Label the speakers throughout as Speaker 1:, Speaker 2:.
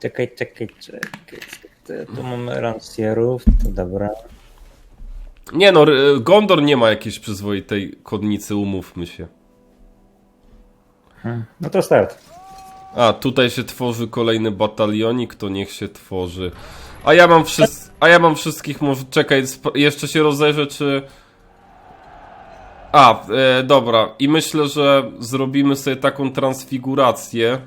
Speaker 1: Czekaj, czekaj, czekaj. Tu mamy rancierów, to dobra.
Speaker 2: Nie no, Gondor nie ma jakiejś przyzwoitej kodnicy, umówmy się.
Speaker 1: No to start.
Speaker 2: A, tutaj się tworzy kolejny batalionik, to niech się tworzy. A ja mam wszys- a ja mam wszystkich, może czekaj, jeszcze się rozejrzę, czy... A, e, dobra, i myślę, że zrobimy sobie taką transfigurację,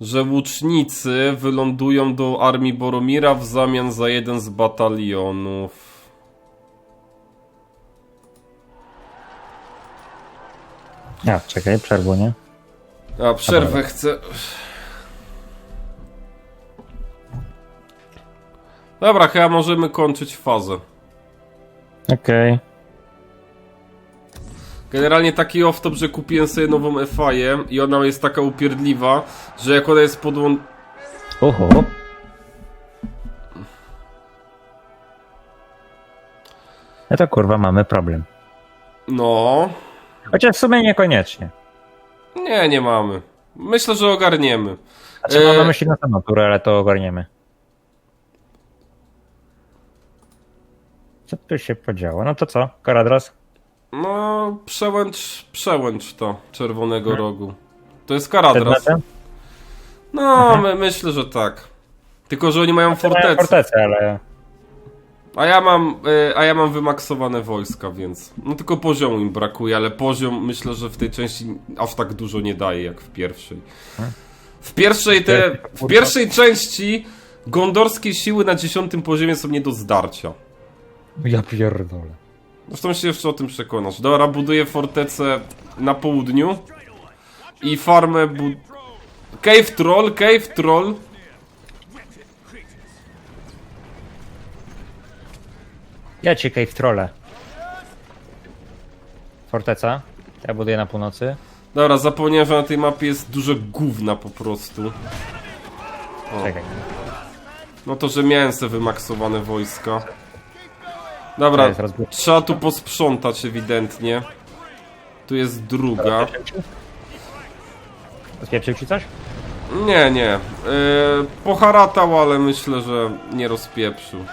Speaker 2: że łucznicy wylądują do armii Boromira w zamian za jeden z batalionów.
Speaker 1: A, czekaj, przerwę, nie?
Speaker 2: A, przerwę chcę. Dobra, chyba możemy kończyć fazę.
Speaker 1: Okej.
Speaker 2: Generalnie taki off-top, że kupiłem sobie nową FI i ona jest taka upierdliwa, że jak ona jest podłą...
Speaker 1: Oho. No to kurwa mamy problem.
Speaker 2: No...
Speaker 1: Chociaż w sumie niekoniecznie.
Speaker 2: Nie, nie mamy. Myślę, że ogarniemy.
Speaker 1: Znaczy
Speaker 2: E,
Speaker 1: mam na myśli na samą turę, ale to ogarniemy. Co tu się podziało? No to co? Karadros?
Speaker 2: No, przełęcz, przełęcz to, Czerwonego
Speaker 1: Hmm.
Speaker 2: Rogu. To jest Karadras. No, my, myślę, że tak. Tylko, że oni mają fortecę.
Speaker 1: Fortecę, ale...
Speaker 2: A ja mam, y, a ja mam wymaksowane wojska, więc. No tylko poziomu im brakuje, ale poziom myślę, że w tej części aż tak dużo nie daje jak w pierwszej. W pierwszej te. W pierwszej części gondorskie siły na dziesiątym poziomie są nie do zdarcia.
Speaker 1: Ja pierdolę.
Speaker 2: Zresztą się jeszcze o tym przekonasz. Dobra, buduję fortecę na południu i farmę bu... Cave Troll, Cave Troll.
Speaker 1: Ja ci w trole. Forteca. Ja buduję na północy.
Speaker 2: Dobra, zapomniałem, że na tej mapie jest dużo gówna po prostu. O.
Speaker 1: Czekaj.
Speaker 2: No to, że miałem se wymaksowane wojska. Dobra, trzeba tu posprzątać ewidentnie. Tu jest druga.
Speaker 1: Rozpieprzył ci coś?
Speaker 2: Nie, nie. Yy, poharatał, ale myślę, że nie rozpieprzył.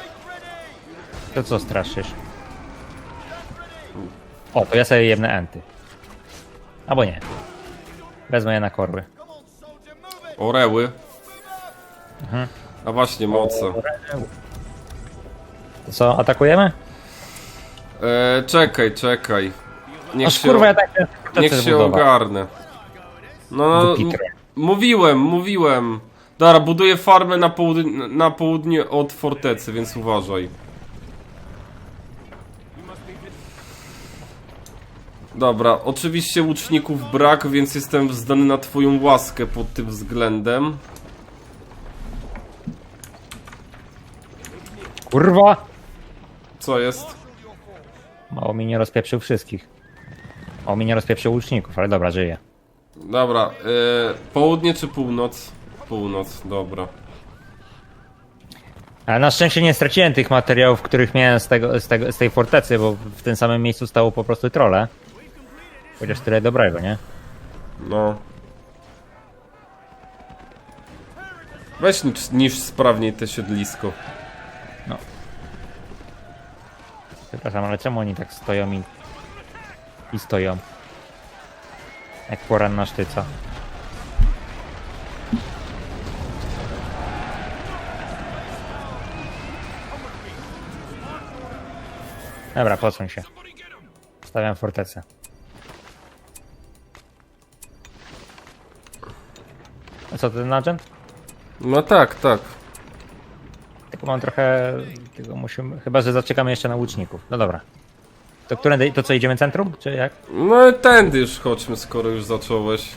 Speaker 1: To co straszysz? O, to ja sobie jemne enty. Albo nie. Wezmę je na korły.
Speaker 2: Oreły. A właśnie, moce.
Speaker 1: To co, atakujemy?
Speaker 2: E, czekaj, czekaj. Niech
Speaker 1: Aż
Speaker 2: się,
Speaker 1: kurwa, ja tak
Speaker 2: niech się ogarnę. No, no mówiłem, mówiłem. Dobra, buduję farmę na, południe, na południe od fortecy, więc uważaj. Dobra, oczywiście łuczników brak, więc jestem zdany na twoją łaskę pod tym względem.
Speaker 1: Kurwa!
Speaker 2: Co jest?
Speaker 1: Mało mi nie rozpieprzył wszystkich. Mało mi nie rozpieprzył łuczników, ale dobra, żyje.
Speaker 2: Dobra, e, południe czy północ? Północ, dobra.
Speaker 1: Ale na szczęście nie straciłem tych materiałów, których miałem z, tego, z, tego, z tej fortecy, bo w tym samym miejscu stało po prostu trole. Chociaż tyle dobrego, nie?
Speaker 2: No. Weź niż, niż sprawniej te siedlisko.
Speaker 1: Przepraszam, ale czemu oni tak stoją i, i stoją? Jak poranna sztyca. Dobra, posuń się. Stawiam fortecę. A co, ten agent?
Speaker 2: No tak, tak.
Speaker 1: Mam trochę... Tylko musimy... Chyba, że zaczekamy jeszcze na łuczników. No dobra. To którędy... To co, idziemy centrum? Czy jak?
Speaker 2: No i tędy już chodźmy, skoro już zacząłeś.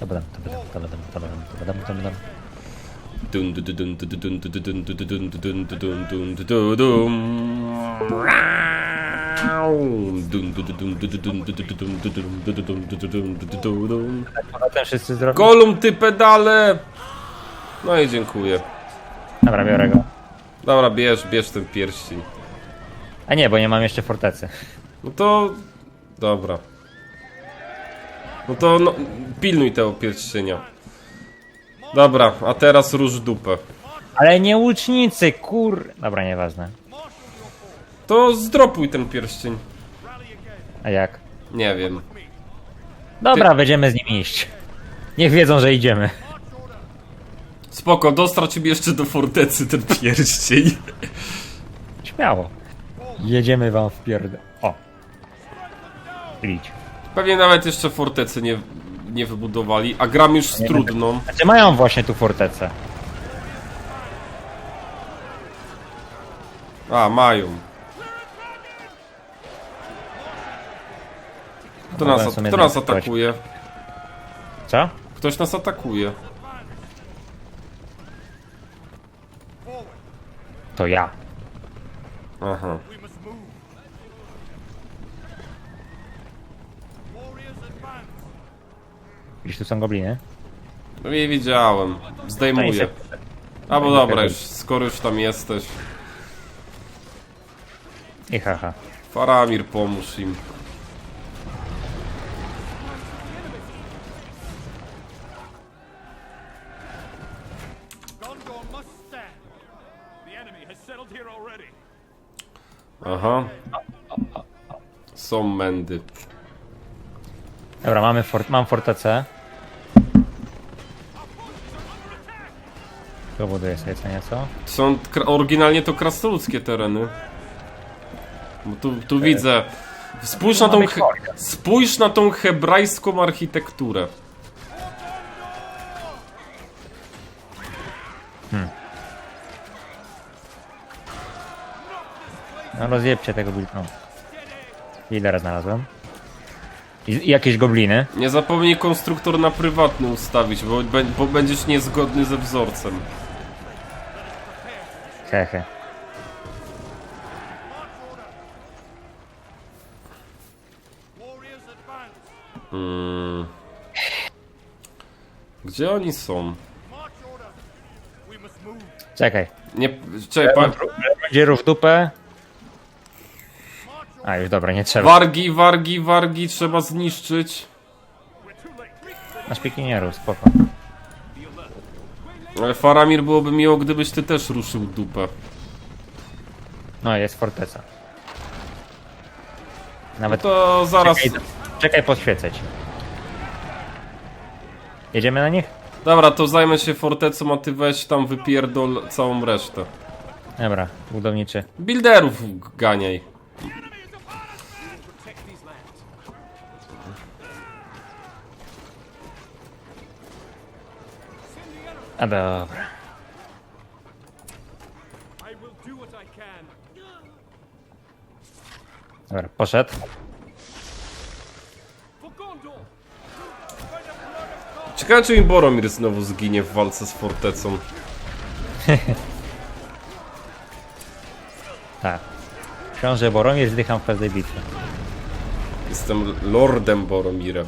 Speaker 1: Dobra, dobra, dobra, dobra, dobra, dobra, dobra.
Speaker 2: Dun, dun, dun, dun, dun, dun, dun, dun, dun, dun, dun, dun, dun, dun. Golum, ty pedale! No i dziękuję.
Speaker 1: Dobra, biorę go.
Speaker 2: Dobra, bierz, bierz ten pierścień.
Speaker 1: A nie, bo nie mam jeszcze fortecy.
Speaker 2: No to... Dobra. No to no, pilnuj tego pierścienia. Dobra, a teraz róż dupę.
Speaker 1: Ale nie łucznicy, kur... Dobra, nieważne.
Speaker 2: To zdropuj ten pierścień.
Speaker 1: A jak?
Speaker 2: Nie wiem.
Speaker 1: Dobra, będziemy z nimi iść. Niech wiedzą, że idziemy.
Speaker 2: Spoko, dostra ciebie jeszcze do fortecy ten pierścień.
Speaker 1: Śmiało. Jedziemy wam w pierd... O. Idź.
Speaker 2: Pewnie nawet jeszcze fortecy nie, nie wybudowali, a gram już z trudną.
Speaker 1: Znaczy mają właśnie tu fortecę.
Speaker 2: A, mają. Kto
Speaker 1: Mogłem
Speaker 2: nas,
Speaker 1: sobie
Speaker 2: kto nas atakuje?
Speaker 1: Co?
Speaker 2: Ktoś nas atakuje.
Speaker 1: To ja.
Speaker 2: Aha.
Speaker 1: Gdzieś tu są gobliny.
Speaker 2: No nie widziałem. Zdejmuję.
Speaker 1: se-
Speaker 2: A bo
Speaker 1: nie
Speaker 2: dobra, już, skoro już tam jesteś.
Speaker 1: I haha.
Speaker 2: Faramir, pomóż im. Aha. Są mędy.
Speaker 1: Dobra, mamy fort mam fortecę. Tu buduję sobie co nieco.
Speaker 2: Są kra- oryginalnie to krasnoludzkie tereny. Bo tu, tu widzę. Spójrz na tą, he- spójrz na tą hebrajską architekturę.
Speaker 1: No rozjebcie tego. No. Lidera znalazłem. I, I jakieś gobliny.
Speaker 2: Nie zapomnij konstruktor na prywatny ustawić, bo, bo będziesz niezgodny ze wzorcem.
Speaker 1: Hehe.
Speaker 3: Warriors advance.
Speaker 2: Mm. Gdzie oni są?
Speaker 1: Czekaj.
Speaker 2: Nie, czekaj, pa,
Speaker 1: Będzie rów dupę. A już dobra, nie trzeba.
Speaker 2: wargi, wargi, wargi trzeba zniszczyć.
Speaker 1: Masz pikinierów, spoko.
Speaker 2: Ale Faramir byłoby miło, gdybyś ty też ruszył dupę.
Speaker 1: No jest forteca. Nawet
Speaker 2: To zaraz.
Speaker 1: czekaj, czekaj poświecać. Jedziemy na nich?
Speaker 2: Dobra, to zajmę się fortecą, a ty weź tam wypierdol całą resztę.
Speaker 1: Dobra, budowniczy.
Speaker 2: Builderów ganiaj.
Speaker 1: A dobra. Dobra, poszedł.
Speaker 2: Ciekawe, czy mi Boromir znowu zginie w walce z fortecą.
Speaker 1: Tak. Książę Boromir zdycham w każdej bitwie.
Speaker 2: Jestem Lordem Boromirem.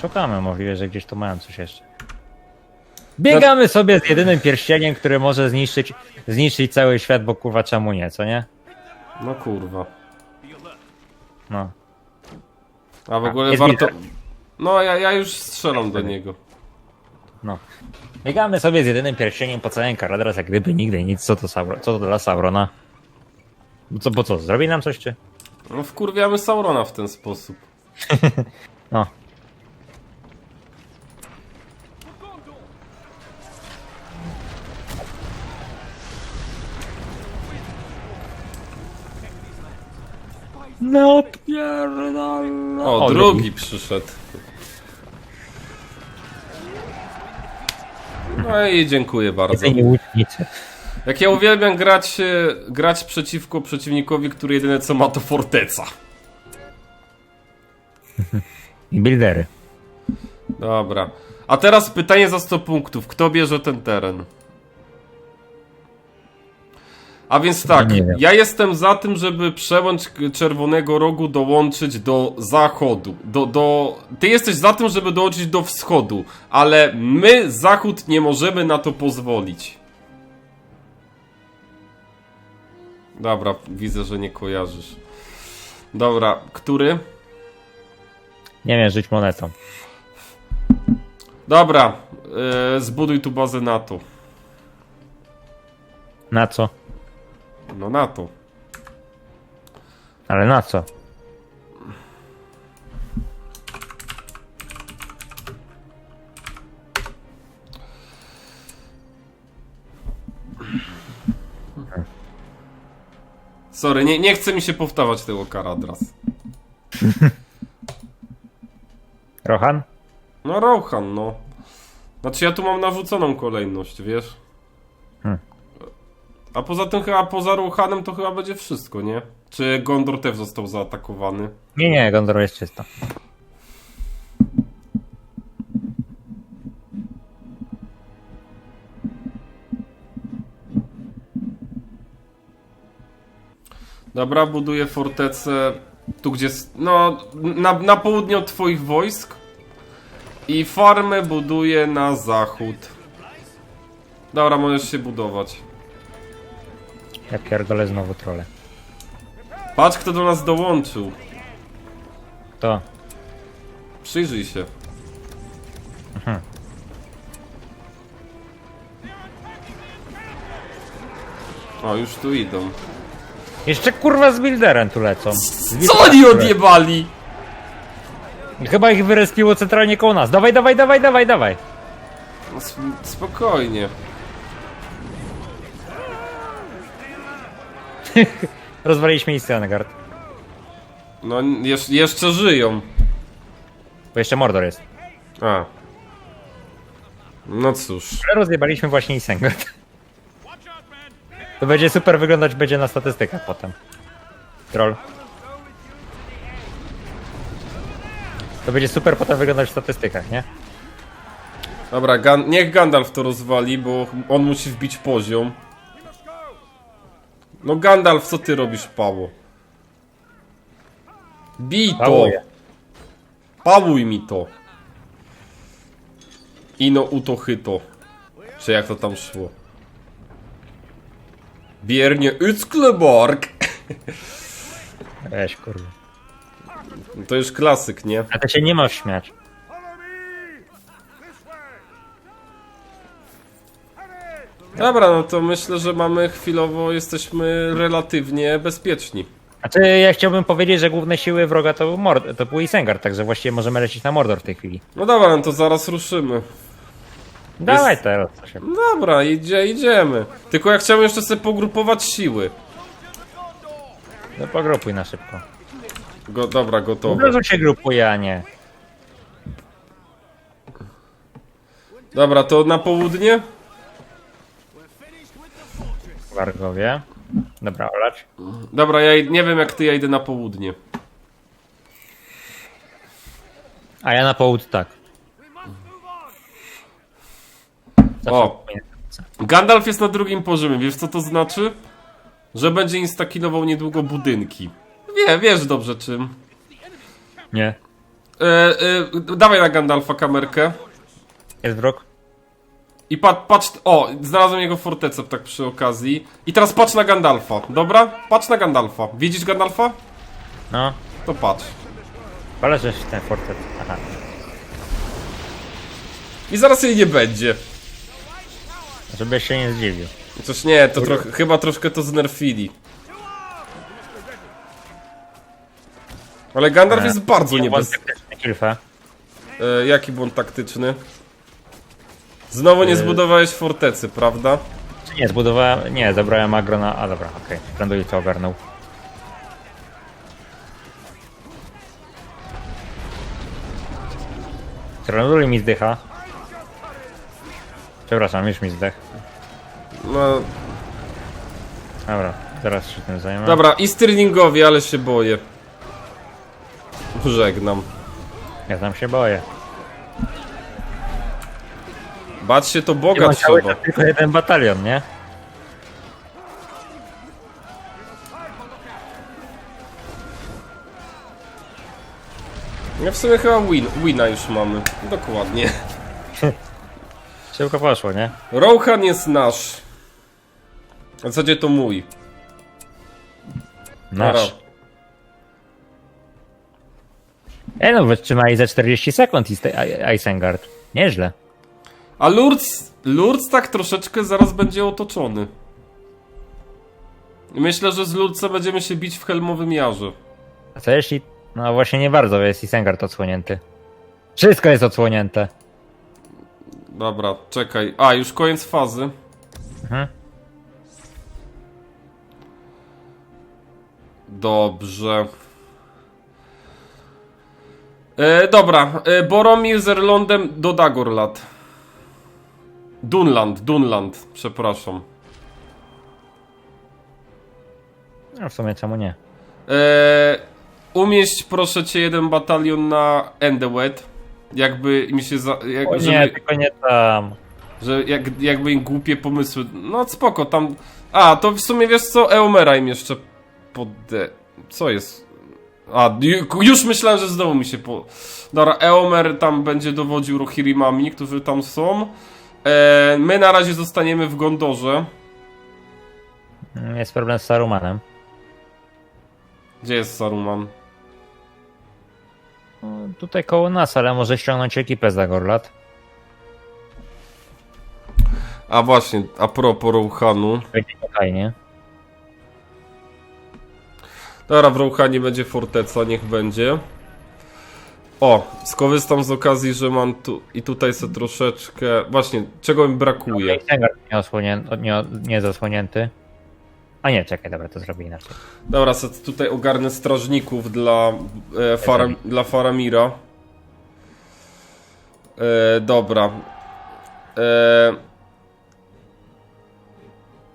Speaker 1: Szukamy, możliwe, że gdzieś tu mają coś jeszcze. Biegamy sobie z jedynym pierścieniem, który może zniszczyć, zniszczyć cały świat, bo kurwa czemu nie, co nie?
Speaker 2: No kurwa.
Speaker 1: No.
Speaker 2: A w ogóle
Speaker 1: jest
Speaker 2: warto. No, ja, ja już strzelam do niego.
Speaker 1: No. Biegamy sobie z jedynym pierścieniem po całym Karadras, jak gdyby nigdy nic, co to, Sauron, co to dla Saurona? Bo co, bo co, zrobi nam coś czy?
Speaker 2: No, wkurwiamy Saurona w ten sposób.
Speaker 1: No. No pierdolę.
Speaker 2: O, drugi przyszedł. No i dziękuję bardzo.
Speaker 1: Łucznicy.
Speaker 2: Jak ja uwielbiam grać, e, grać przeciwko przeciwnikowi, który jedyne co ma to forteca.
Speaker 1: I buildery.
Speaker 2: Dobra. A teraz pytanie za 100 punktów. Kto bierze ten teren? A więc tak, ja jestem za tym, żeby przełęcz Czerwonego Rogu dołączyć do zachodu. Do, do... Ty jesteś za tym, żeby dołączyć do wschodu, ale my, zachód, nie możemy na to pozwolić. Dobra, widzę, że nie kojarzysz. Dobra, który?
Speaker 1: Nie wiem, żyć monetą.
Speaker 2: Dobra, yy, zbuduj tu bazę NATO.
Speaker 1: Na co?
Speaker 2: No NATO.
Speaker 1: Ale na co?
Speaker 2: Sorry, nie, nie chce mi się powtarzać tego karadras.
Speaker 1: Rohan?
Speaker 2: No Rohan, no. Znaczy ja tu mam narzuconą kolejność, wiesz? A poza tym chyba poza Rohanem to chyba będzie wszystko, nie? Czy Gondor też został zaatakowany?
Speaker 1: Nie, nie, Gondor jest czysto.
Speaker 2: Dobra, buduję fortecę tu gdzie... No, na, na południe od twoich wojsk. I farmę buduję na zachód. Dobra, możesz się budować.
Speaker 1: Ja pierdolę znowu trole.
Speaker 2: Patrz kto do nas dołączył.
Speaker 1: To.
Speaker 2: Przyjrzyj się. O, już tu idą.
Speaker 1: Jeszcze kurwa z Builderem tu lecą. Z
Speaker 2: Co oni odjebali?
Speaker 1: Chyba ich wyrespiło centralnie koło nas. Dawaj, dawaj, dawaj, dawaj, dawaj.
Speaker 2: No, sp- spokojnie.
Speaker 1: Rozwaliliśmy Isengard.
Speaker 2: No, jeż, jeszcze żyją.
Speaker 1: Bo jeszcze Mordor jest.
Speaker 2: A. No cóż.
Speaker 1: Ale rozjebaliśmy właśnie Isengard. To będzie super wyglądać będzie na statystykach potem. Troll. To będzie super potem wyglądać w statystykach, nie?
Speaker 2: Dobra, Gan niech Gandalf to rozwali, bo on musi wbić poziom. No Gandalf, co ty robisz, Pało? Bij to!
Speaker 1: Pałuję.
Speaker 2: Pałuj mi to! Ino uto chyto. Czy jak to tam szło? Biernie Yskleborg!
Speaker 1: Weź kurwa.
Speaker 2: To już klasyk, nie?
Speaker 1: A ty się nie masz śmiać.
Speaker 2: Dobra, no to myślę, że mamy chwilowo, jesteśmy relatywnie bezpieczni.
Speaker 1: Znaczy ja chciałbym powiedzieć, że główne siły wroga to był, Mord to był także właściwie możemy lecieć na Mordor w tej chwili.
Speaker 2: No dobra, no to zaraz ruszymy.
Speaker 1: Dawaj teraz. Co się...
Speaker 2: Dobra, idzie, idziemy. Tylko ja chciałem jeszcze sobie pogrupować siły.
Speaker 1: No pogrupuj na szybko.
Speaker 2: Go, dobra,
Speaker 1: Od
Speaker 2: gotowe.
Speaker 1: razu się grupuje, a nie.
Speaker 2: Dobra, to na południe?
Speaker 1: Wargowie. Dobra, olać.
Speaker 2: Dobra, ja nie wiem jak ty, ja idę na południe.
Speaker 1: A ja na południe tak. Zawsze
Speaker 2: O. Gandalf jest na drugim poziomie, wiesz co to znaczy? Że będzie instakilował niedługo budynki. Wie, wiesz dobrze czym.
Speaker 1: Nie.
Speaker 2: E, e, dawaj na Gandalfa kamerkę.
Speaker 1: Jest wróg?
Speaker 2: I pat, patrz, o, znalazłem jego fortecę tak przy okazji. I teraz patrz na Gandalfa, dobra? Patrz na Gandalfa. Widzisz Gandalfa?
Speaker 1: No.
Speaker 2: To patrz.
Speaker 1: Ale żeś ten fortet. Aha.
Speaker 2: I zaraz jej nie będzie.
Speaker 1: Żebyś się nie zdziwił.
Speaker 2: Coś nie, to trochę, chyba troszkę to znerfili. Ale Gandalf jest bardzo niebezpieczny. E, jaki błąd taktyczny? Znowu nie
Speaker 1: E.
Speaker 2: zbudowałeś fortecy, prawda?
Speaker 1: Nie, zbudowałem... Nie, zabrałem agro na... A dobra, okej. Okay. to ogarnął. Tranduli mi zdycha. Przepraszam, już mi zdech.
Speaker 2: No,
Speaker 1: Dobra, teraz się tym zajmę.
Speaker 2: dobra, i Stirlingowie, ale się boję. Żegnam.
Speaker 1: Ja tam się boję.
Speaker 2: Bać się to Boga trzeba.
Speaker 1: czas tylko jeden batalion, nie?
Speaker 2: Ja w sumie chyba win, wina już mamy. Dokładnie.
Speaker 1: Szybko poszło, nie?
Speaker 2: Rohan jest nasz. W zasadzie to mój.
Speaker 1: Nasz.
Speaker 2: Dobra.
Speaker 1: E no, wytrzymali za 40 sekund Isengard. Nieźle.
Speaker 2: A Lourdes, Lourdes tak troszeczkę zaraz będzie otoczony. I Myślę, że z Lourdesem będziemy się bić w Helmowym Jarze.
Speaker 1: A co jeśli... No właśnie nie bardzo jest Isengard odsłonięty. Wszystko jest odsłonięte.
Speaker 2: Dobra, czekaj. A, już koniec fazy.
Speaker 1: Mhm.
Speaker 2: Dobrze. E, dobra, e, Boromir z Erlondem do Dagorlat. Dunland, Dunland, przepraszam.
Speaker 1: No w sumie czemu nie?
Speaker 2: E, umieść proszę cię jeden batalion na Endewed. Jakby mi się za, jak,
Speaker 1: O
Speaker 2: żeby,
Speaker 1: nie, tylko nie tam.
Speaker 2: że jak, jakby im głupie pomysły. No spoko, tam. A, to w sumie wiesz co? Eomera im jeszcze pode. Co jest? A, ju- już myślałem, że znowu mi się po. Dobra, Eomer tam będzie dowodził Rohirimami, którzy tam są. E, my na razie zostaniemy w Gondorze.
Speaker 1: Jest problem z Sarumanem.
Speaker 2: Gdzie jest Saruman?
Speaker 1: No, tutaj koło nas, ale może ściągnąć ekipę za Gorlat.
Speaker 2: A właśnie, a propos Rohanu.
Speaker 1: Będzie fajnie.
Speaker 2: Dobra, w Rohanie będzie forteca, niech będzie. O, skorzystam z okazji, że mam tu i tutaj sobie troszeczkę. Właśnie, czego mi brakuje?
Speaker 1: Nie, osłonię- nie, nie zasłonięty. A nie, czekaj, dobra, to zrobię inaczej.
Speaker 2: Dobra, sobie tutaj ogarnę strażników dla, e, Fara, dla Faramira. E, dobra. E,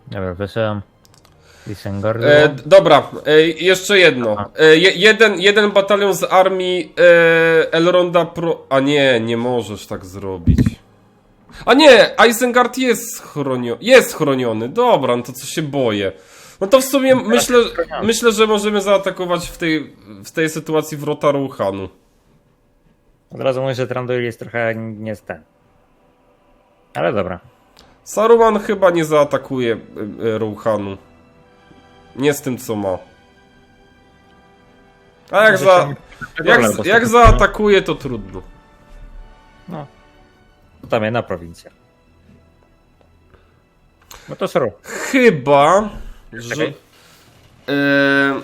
Speaker 1: Dobra, wysyłam
Speaker 2: E, dobra, e, jeszcze jedno. E, je, jeden, jeden batalion z armii e, Elronda Pro. A nie, nie możesz tak zrobić. A nie, Isengard jest chroniony. Jest chroniony, dobra, no to co się boję. No to w sumie myślę, myślę, że możemy zaatakować w tej, w tej sytuacji wrota Ruchanu.
Speaker 1: Od razu mówię, że Tranduil jest trochę nie ten. Ale dobra.
Speaker 2: Saruman chyba nie zaatakuje y, y, Ruchanu. Nie z tym co ma. A jak, za, jak, jak zaatakuje to trudno.
Speaker 1: No. To tam jedna prowincja. No to sru.
Speaker 2: Chyba, że... E,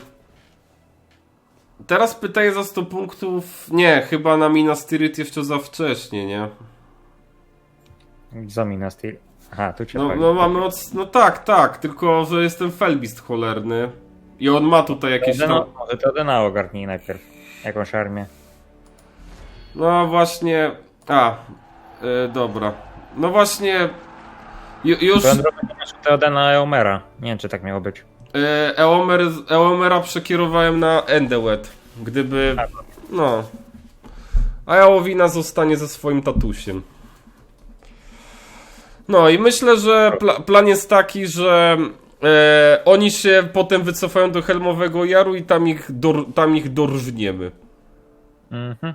Speaker 2: teraz pytanie za 100 punktów. Nie, chyba na Minas Tirith jeszcze za wcześnie, nie?
Speaker 1: Zamina styl. Aha, tu cię
Speaker 2: No, no mamy od... No tak, tak, tylko że jestem felbist cholerny. I on ma tutaj jakieś tam...
Speaker 1: No, może to Dena ogarnij najpierw. Jakąś armię.
Speaker 2: No właśnie. A, e, dobra. No właśnie. ju- Już
Speaker 1: Teodena Eomera. Nie wiem, czy tak miało być.
Speaker 2: e, Eomer, Eomera przekierowałem na Endewet. Gdyby. No. A Jałowina zostanie ze swoim tatusiem. No i myślę, że pla plan jest taki, że e, oni się potem wycofają do Helmowego Jaru i tam ich, dor tam ich dorżniemy.
Speaker 1: Mhm.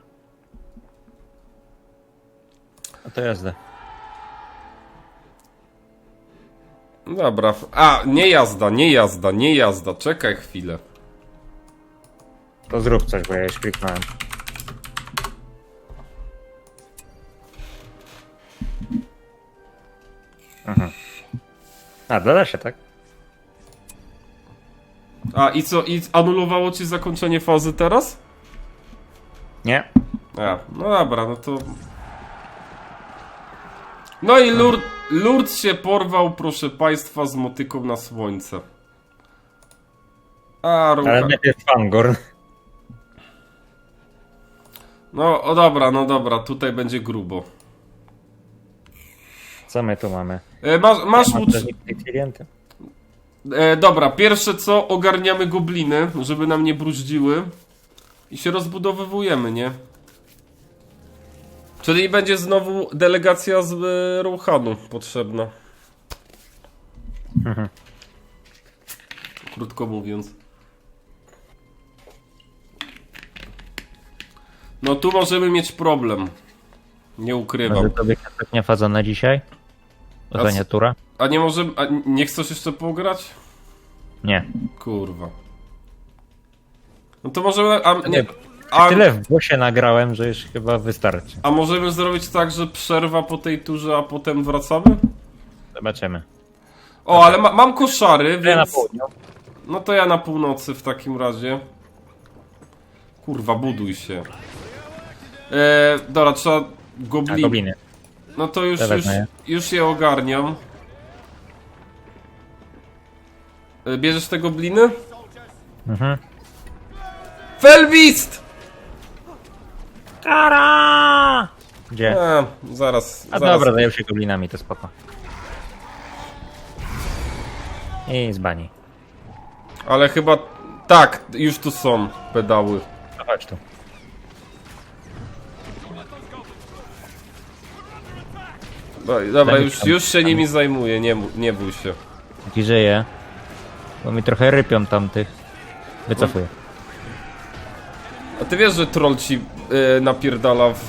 Speaker 1: No to jazda.
Speaker 2: Dobra. A, nie jazda, nie jazda, nie jazda. Czekaj chwilę.
Speaker 1: To zrób coś, bo ja już kliknąłem. Mhm. A, doda się, tak?
Speaker 2: A i co? I anulowało ci zakończenie fazy teraz?
Speaker 1: Nie.
Speaker 2: A, no dobra, no to. No i Lur Lourdes się porwał, proszę państwa, z motyką na słońce. A, rucha.
Speaker 1: Ale najpierw Fangorn.
Speaker 2: No, o dobra, no dobra, tutaj będzie grubo.
Speaker 1: Co my tu mamy?
Speaker 2: E, masz masz
Speaker 1: Mam
Speaker 2: łódź...
Speaker 1: klienty.
Speaker 2: e, Dobra, pierwsze co, ogarniamy gobliny, żeby nam nie bruździły. I się rozbudowywujemy, nie? Czyli będzie znowu delegacja z e, Rouhanu potrzebna. Krótko mówiąc. No tu możemy mieć problem. Nie ukrywam.
Speaker 1: Może to być ostatnia faza na dzisiaj?
Speaker 2: A
Speaker 1: Ostatnia
Speaker 2: co-
Speaker 1: tura?
Speaker 2: A nie możemy. A nie chcesz jeszcze pograć?
Speaker 1: Nie.
Speaker 2: Kurwa. No to możemy. A, nie, A,
Speaker 1: Tyle w głosie nagrałem, że już chyba wystarczy.
Speaker 2: a możemy zrobić tak, że przerwa po tej turze, a potem wracamy?
Speaker 1: Zobaczymy.
Speaker 2: O, ale ma, mam koszary,
Speaker 1: Ja na
Speaker 2: więc...
Speaker 1: południu.
Speaker 2: No to ja na północy w takim razie. Kurwa, buduj się. E, dobra, trzeba
Speaker 1: A,
Speaker 2: gobliny.
Speaker 1: gobliny.
Speaker 2: No to już, już, już je ogarniam. E, Bierzesz te gobliny?
Speaker 1: Mhm.
Speaker 2: Felbist!
Speaker 1: Kara! Gdzie?
Speaker 2: A, zaraz,
Speaker 1: A
Speaker 2: zaraz.
Speaker 1: dobra, zajął się goblinami, to spoko. I z bani.
Speaker 2: Ale chyba... Tak, już tu są pedały.
Speaker 1: No chodź tu.
Speaker 2: No Dobra, już, już się nimi zajmuję, nie, mu- nie bój się.
Speaker 1: Jaki żyje. Bo mi trochę rypią tamtych. Wycofuję.
Speaker 2: A ty wiesz, że troll ci e, napierdala w...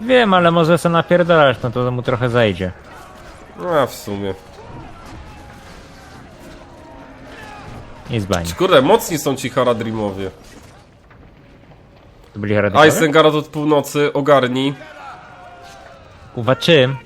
Speaker 1: Wiem, ale może se napierdalać, no to mu trochę zajdzie.
Speaker 2: A, w sumie.
Speaker 1: I z bani.
Speaker 2: Kurde, mocni są ci Haradrimowie.
Speaker 1: To byli heretykowie?
Speaker 2: Isengarad od północy, ogarnij.
Speaker 1: Uwa czym?